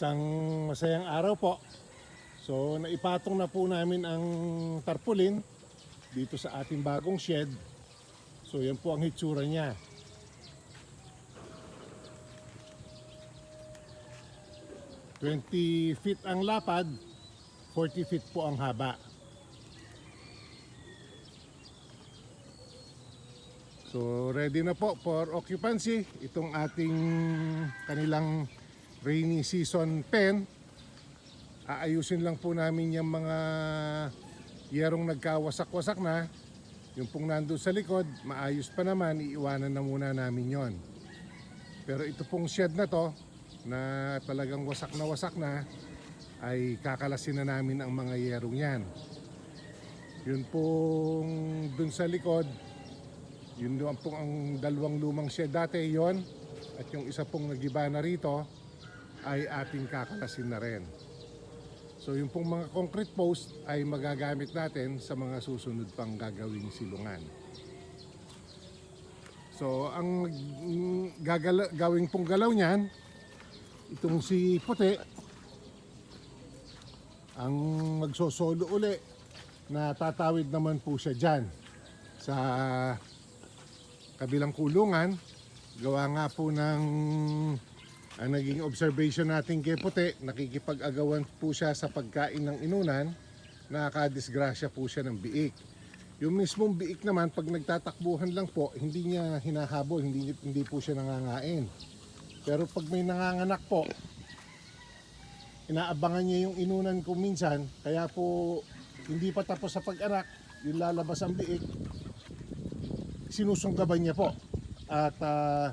Isang masayang araw po. So naipatong na po namin ang tarpaulin dito sa ating bagong shed. So yan po ang hitsura niya. Twenty feet ang lapad, 40 feet po ang haba. So ready na po for occupancy itong ating kanilang rainy season pen. Aayusin lang po namin yung mga yerong nagkawasak-wasak na. Yung pong nandun sa likod, maayos pa naman, iiwanan na muna namin yon. Pero ito pong shed na to, na talagang wasak na wasak na, ay kakalasin na namin ang mga yerong yan. Yun pong dun sa likod, yun doon pong ang dalawang lumang shed dati yon at yung isa pong nagiba na rito ay ating kakalasin na rin. So yung pong mga concrete post ay magagamit natin sa mga susunod pang gagawing silungan. So ang gagala, gawing pong galaw niyan, itong si Puti, ang magsosolo uli na tatawid naman po siya dyan sa kabilang kulungan. Gawa nga po ng ang naging observation natin kay Puti, nakikipag-agawan po siya sa pagkain ng inunan, nakakadisgrasya po siya ng biik. Yung mismong biik naman, pag nagtatakbuhan lang po, hindi niya hinahabol, hindi, hindi po siya nangangain. Pero pag may nanganganak po, inaabangan niya yung inunan ko minsan, kaya po hindi pa tapos sa pag-anak, yung lalabas ang biik, sinusunggaban niya po. At ah,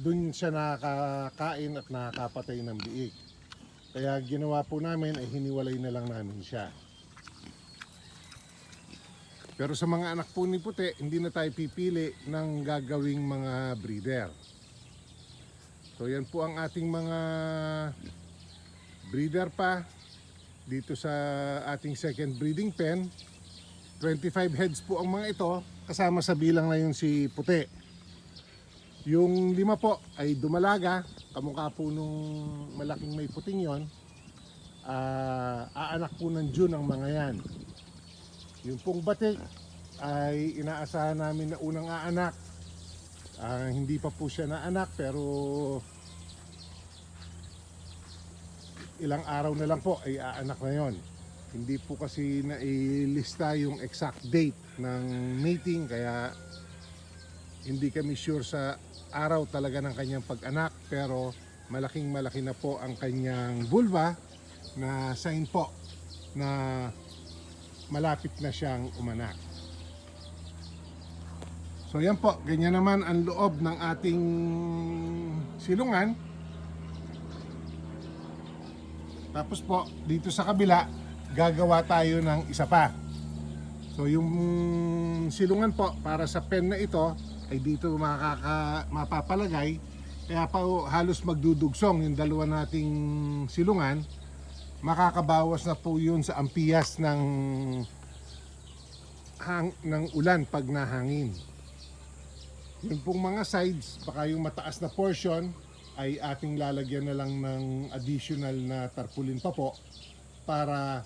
dun siya nakakain at nakakapatay ng biik. Kaya ginawa po namin ay hiniwalay na lang namin siya. Pero sa mga anak po ni Puti, hindi na tayo pipili ng gagawing mga breeder. So yan po ang ating mga breeder pa dito sa ating second breeding pen. 25 heads po ang mga ito, kasama sa bilang na yun si Puti. Yung lima po ay dumalaga, kamukha po nung malaking may puting yon. Ah, aanak po ng June ang mga yan. Yung pong batik ay inaasahan namin na unang aanak. Ah, hindi pa po siya naanak pero ilang araw na lang po ay aanak na yon. Hindi po kasi nailista yung exact date ng mating kaya hindi kami sure sa araw talaga ng kanyang pag-anak pero malaking malaki na po ang kanyang vulva na sign po na malapit na siyang umanak. So yan po, ganyan naman ang loob ng ating silungan. Tapos po, dito sa kabila, gagawa tayo ng isa pa. So yung silungan po para sa pen na ito ay dito makaka, mapapalagay. Kaya pa halos magdudugsong yung dalawa nating silungan. Makakabawas na po yun sa ampiyas ng hang, ng ulan pag nahangin. Yung pong mga sides, baka yung mataas na portion ay ating lalagyan na lang ng additional na tarpaulin pa po para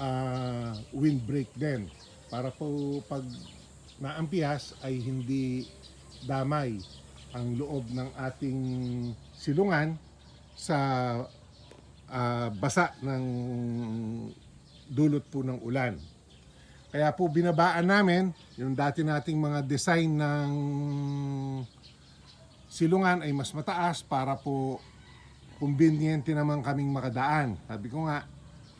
ah, windbreak din. Para po pag naampiyas ay hindi damay ang loob ng ating silungan sa ah, basa ng dulot po ng ulan. Kaya po binabaan namin yung dati nating mga design ng silungan ay mas mataas para po kumbinyente naman kaming makadaan. Sabi ko nga,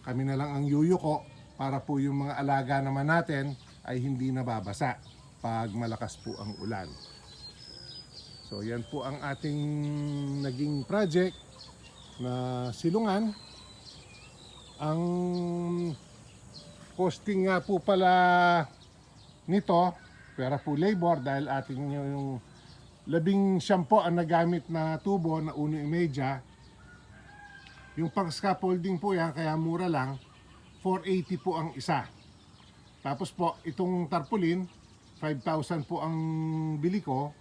kami na lang ang yuyuko para po yung mga alaga naman natin ay hindi nababasa pag malakas po ang ulan. So yan po ang ating naging project na silungan. Ang costing nga po pala nito, pera po labor dahil ating yung labing siyam po ang nagamit na tubo na uno imedya. Yung pang scaffolding po yan, kaya mura lang, 480 po ang isa. Tapos po, itong tarpaulin, 5,000 po ang bili ko,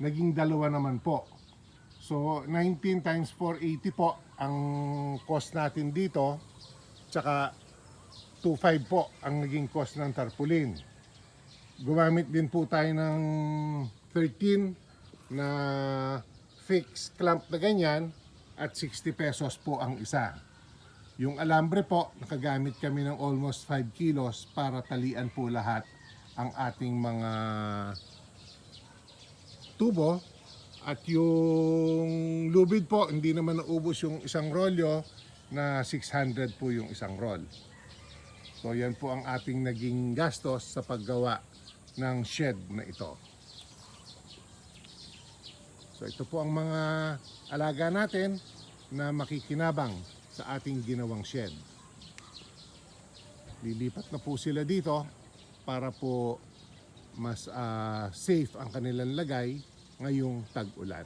naging dalawa naman po. So, 19 times 480 po, ang cost natin dito. Tsaka 2.5 po ang naging cost ng tarpaulin. Gumamit din po tayo ng 13 na fixed clamp na ganyan at 60 pesos po ang isa. Yung alambre po, nakagamit kami ng almost 5 kilos para talian po lahat ang ating mga tubo. At yung lubid po, hindi naman naubos yung isang rolyo na 600 po yung isang roll. So yan po ang ating naging gastos sa paggawa ng shed na ito. So ito po ang mga alaga natin na makikinabang sa ating ginawang shed. Lilipat na po sila dito para po mas ah, safe ang kanilang lagay ngayong tag-ulan.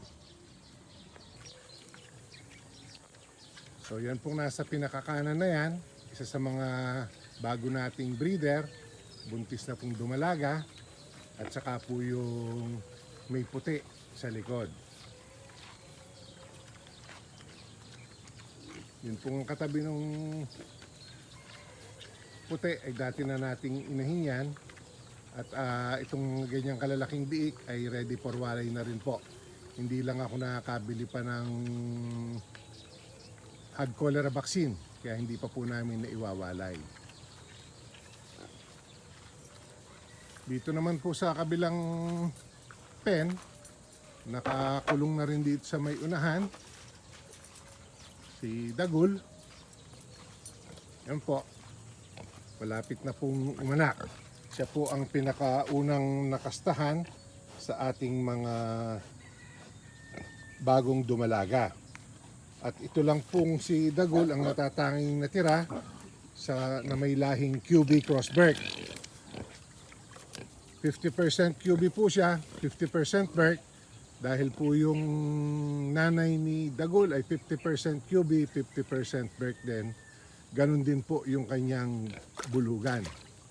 So yan pong nasa pinakakanan na yan, isa sa mga bago nating breeder, buntis na pong dumalaga, at saka po yung may puti sa likod. Yun pong katabi ng puti ay dati na nating inahin yan. At ah, itong ganyang kalalaking biik ay ready for walay na rin po. Hindi lang ako nakakabili pa ng hog cholera vaccine. Kaya hindi pa po namin naiwawalay. Dito naman po sa kabilang pen, nakakulong na rin dito sa may unahan si Dagul. Yan po. Malapit na pong umanak. Siya po ang pinakaunang nakastahan sa ating mga bagong dumalaga. At ito lang pong si Dagul ang natatanging natira sa na may lahing QB Crossberg. 50% QB po siya, 50% Berk. Dahil po yung nanay ni Dagul ay 50% QB, 50% Berk din. Ganon din po yung kanyang bulugan.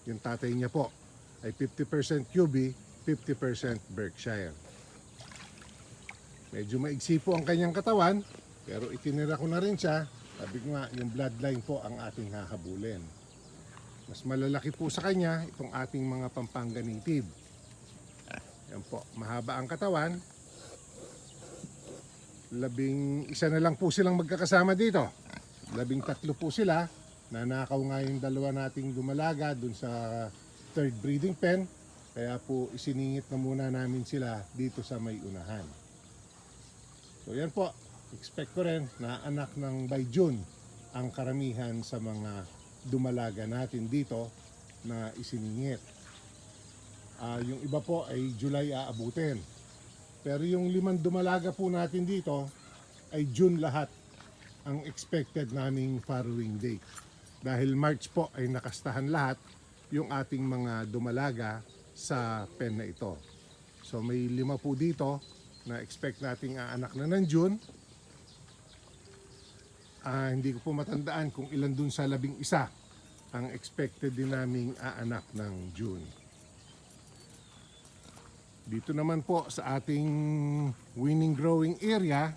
Yung tatay niya po ay 50% QB, 50% Berkshire. Medyo maigsi po ang kanyang katawan, pero itinira ko na rin siya. Sabi ko nga, yung bloodline po ang ating hahabulin. Mas malalaki po sa kanya itong ating mga Pampanga native. Yan po, mahaba ang katawan. Labing isa na lang po silang magkakasama dito. Labing tatlo po sila. Nanakaw nga yung dalawa nating dumalaga dun sa third breeding pen. Kaya po isiningit na muna namin sila dito sa may unahan. So yan po, expect ko rin na anak ng by June ang karamihan sa mga dumalaga natin dito na isiningit. Ah, yung iba po ay July aabutin. Pero yung limang dumalaga po natin dito ay June lahat ang expected naming farrowing date. Dahil March po ay nakastahan lahat yung ating mga dumalaga sa pen na ito. So may lima po dito na expect nating aanak na ng June. Ah, hindi ko po matandaan kung ilan dun sa labing isa ang expected din naming aanak ng June. Dito naman po sa ating winning growing area,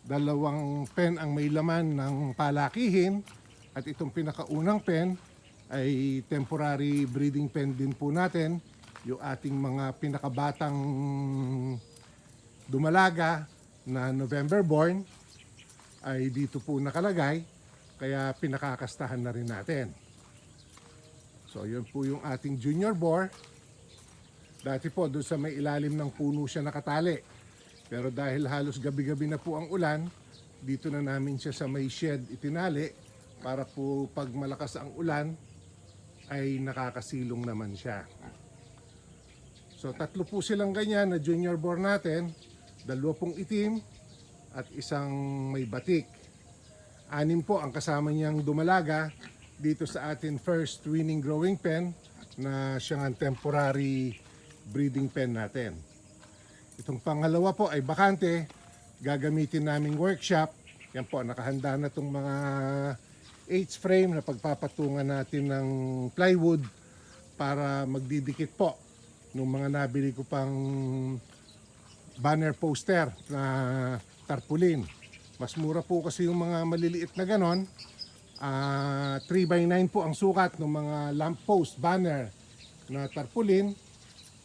dalawang pen ang may laman ng palakihin at itong pinakaunang pen ay temporary breeding pen din po natin. Yung ating mga pinakabatang dumalaga na November born ay dito po nakalagay kaya pinakakastahan na rin natin. So yun po yung ating junior boar. Dati po doon sa may ilalim ng puno siya nakatali. Pero dahil halos gabi-gabi na po ang ulan, dito na namin siya sa may shed itinali para po pag malakas ang ulan ay nakakasilong naman siya. So tatlo po silang ganyan na junior boar natin, dalawa pong itim at isang may batik. Anim po ang kasama niyang dumalaga dito sa atin first winning growing pen na siyang ang temporary breeding pen natin. Itong pangalawa po ay bakante, gagamitin naming workshop. Yan po, nakahanda na itong mga H frame na pagpapatungan natin ng plywood para magdidikit po nung mga nabili ko pang banner poster na tarpaulin Mas mura po kasi yung mga maliliit na ganon. Ah, 3 by 9 po ang sukat ng mga lamppost, banner na tarpaulin.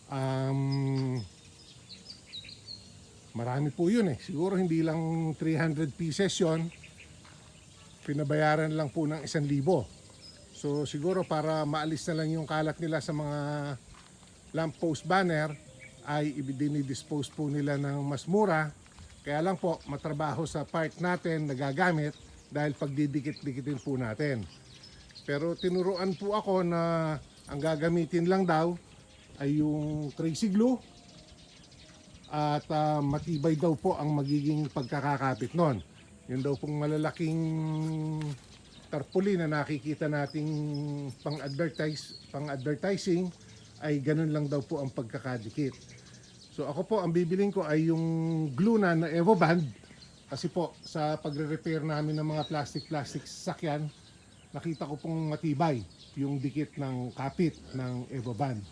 Um, marami po yun eh. Siguro hindi lang 300 pieces yon Pinabayaran lang po ng 1,000. So siguro para maalis na lang yung kalat nila sa mga lamppost banner ay ibidinidispose po nila ng mas mura. Kaya lang po matrabaho sa part natin nagagamit dahil pagdidikit-dikitin po natin. Pero tinuruan po ako na ang gagamitin lang daw ay yung crazy glue at ah, matibay daw po ang magiging pagkakakapit nun. Yun daw pong malalaking tarpaulin na nakikita nating pang-advertise, pang-advertising ay ganun lang daw po ang pagkakadikit. So ako po, ang bibiling ko ay yung glue na na Evoband kasi po sa pagre-repair namin ng mga plastic-plastic sasakyan, nakita ko pong matibay yung dikit ng kapit ng Evoband.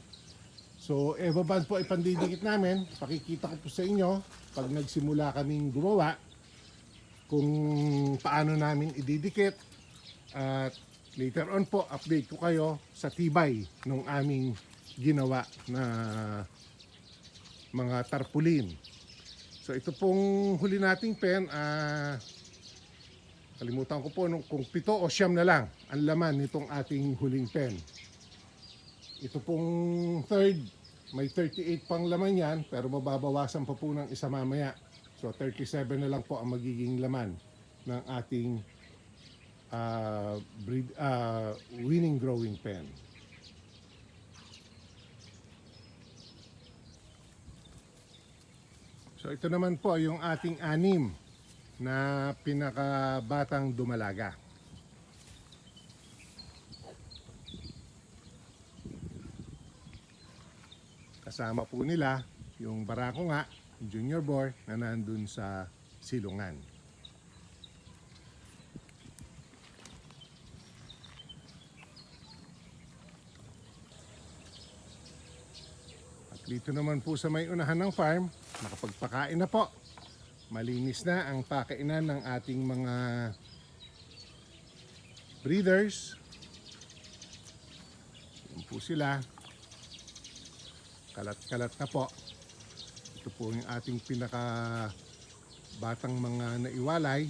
So, Evoband po ay pandidikit namin. Pakikita ko po sa inyo pag nagsimula kaming gumawa kung paano namin ididikit at later on po update ko kayo sa tibay ng aming ginawa na mga tarpaulin. So ito pong huli nating pen, ah, kalimutan ko po nung, kung pito o siyam na lang ang laman nitong ating huling pen. Ito pong third, may 38 pang laman yan, pero mababawasan pa po ng isa mamaya. So 37 na lang po ang magiging laman ng ating ah, breed, ah, winning growing pen. So ito naman po yung ating anim na pinakabatang dumalaga. Kasama po nila yung barako nga, junior boy na nandun sa silungan. At dito naman po sa may unahan ng farm, nakapagpakain na po. Malinis na ang pakainan ng ating mga breeders. Yan po sila. Kalat-kalat na po. Ito po yung ating pinaka batang mga naiwalay.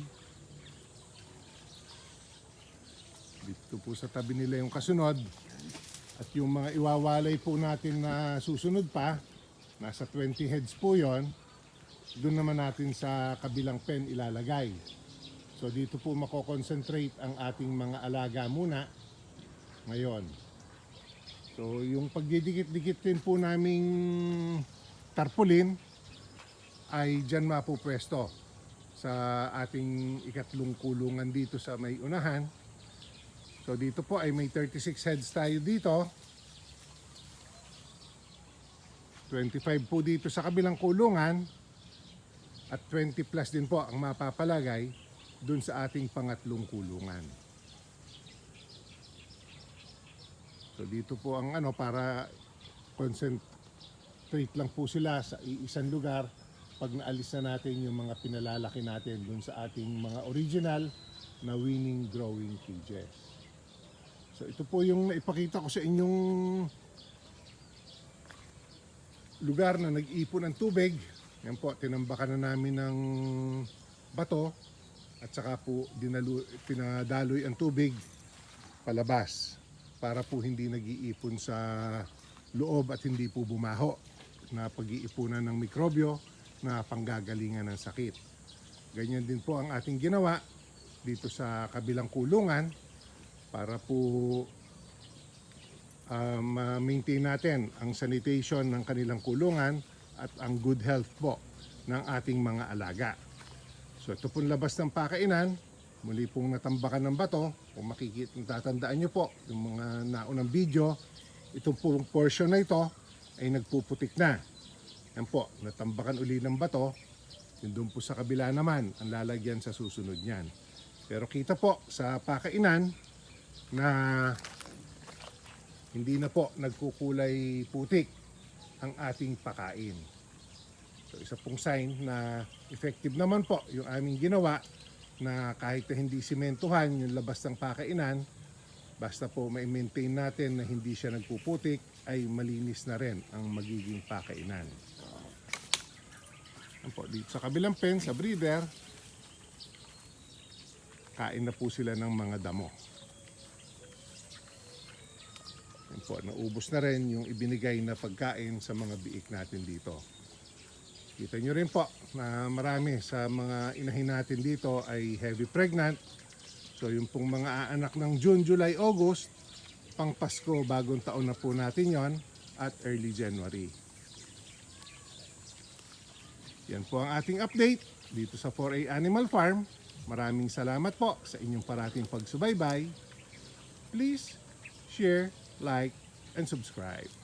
Dito po sa tabi nila yung kasunod. At yung mga iwawalay po natin na susunod pa, nasa 20 heads po yon. Doon naman natin sa kabilang pen ilalagay. So dito po mako-concentrate ang ating mga alaga muna ngayon. So yung pagdidikit-dikit din po naming tarpaulin ay dyan mapupwesto sa ating ikatlong kulungan dito sa may unahan. So dito po ay may 36 heads tayo dito. 25 po dito sa kabilang kulungan at 20 plus din po ang mapapalagay dun sa ating pangatlong kulungan. So dito po ang ano para concentrate lang po sila sa isang lugar pag naalis na natin yung mga pinalalaki natin dun sa ating mga original na winning growing cages. So ito po yung naipakita ko sa inyong lugar na nag-ipon ng tubig. Yan po, tinambakan na namin ng bato at saka po dinalu, pinadaloy ang tubig palabas para po hindi nag-iipon sa loob at hindi po bumaho na pag-iipunan ng mikrobyo na panggagalingan ng sakit. Ganyan din po ang ating ginawa dito sa kabilang kulungan para po uh, ma-maintain natin ang sanitation ng kanilang kulungan at ang good health po ng ating mga alaga. So ito pong labas ng pakainan, muli pong natambakan ng bato. Kung makikita, tatandaan nyo po, yung mga naunang video, itong pong portion na ito ay nagpuputik na. Yan po, natambakan uli ng bato. Yung doon po sa kabila naman, ang lalagyan sa susunod niyan. Pero kita po sa pakainan na hindi na po nagkukulay putik ang ating pakain. So isa pong sign na effective naman po yung aming ginawa na kahit na hindi simentuhan yung labas ng pakainan, basta po ma-maintain natin na hindi siya nagpuputik, ay malinis na rin ang magiging pakainan. Yan po, dito sa kabilang pen, sa breeder, kain na po sila ng mga damo. Yan po, naubos na rin yung ibinigay na pagkain sa mga biik natin dito. Kita nyo rin po na marami sa mga inahin natin dito ay heavy pregnant. So yung pong mga aanak ng June, July, August, pang Pasko, bagong taon na po natin yon at early January. Yan po ang ating update dito sa 4A Animal Farm. Maraming salamat po sa inyong parating pagsubaybay. Please share, like, and subscribe.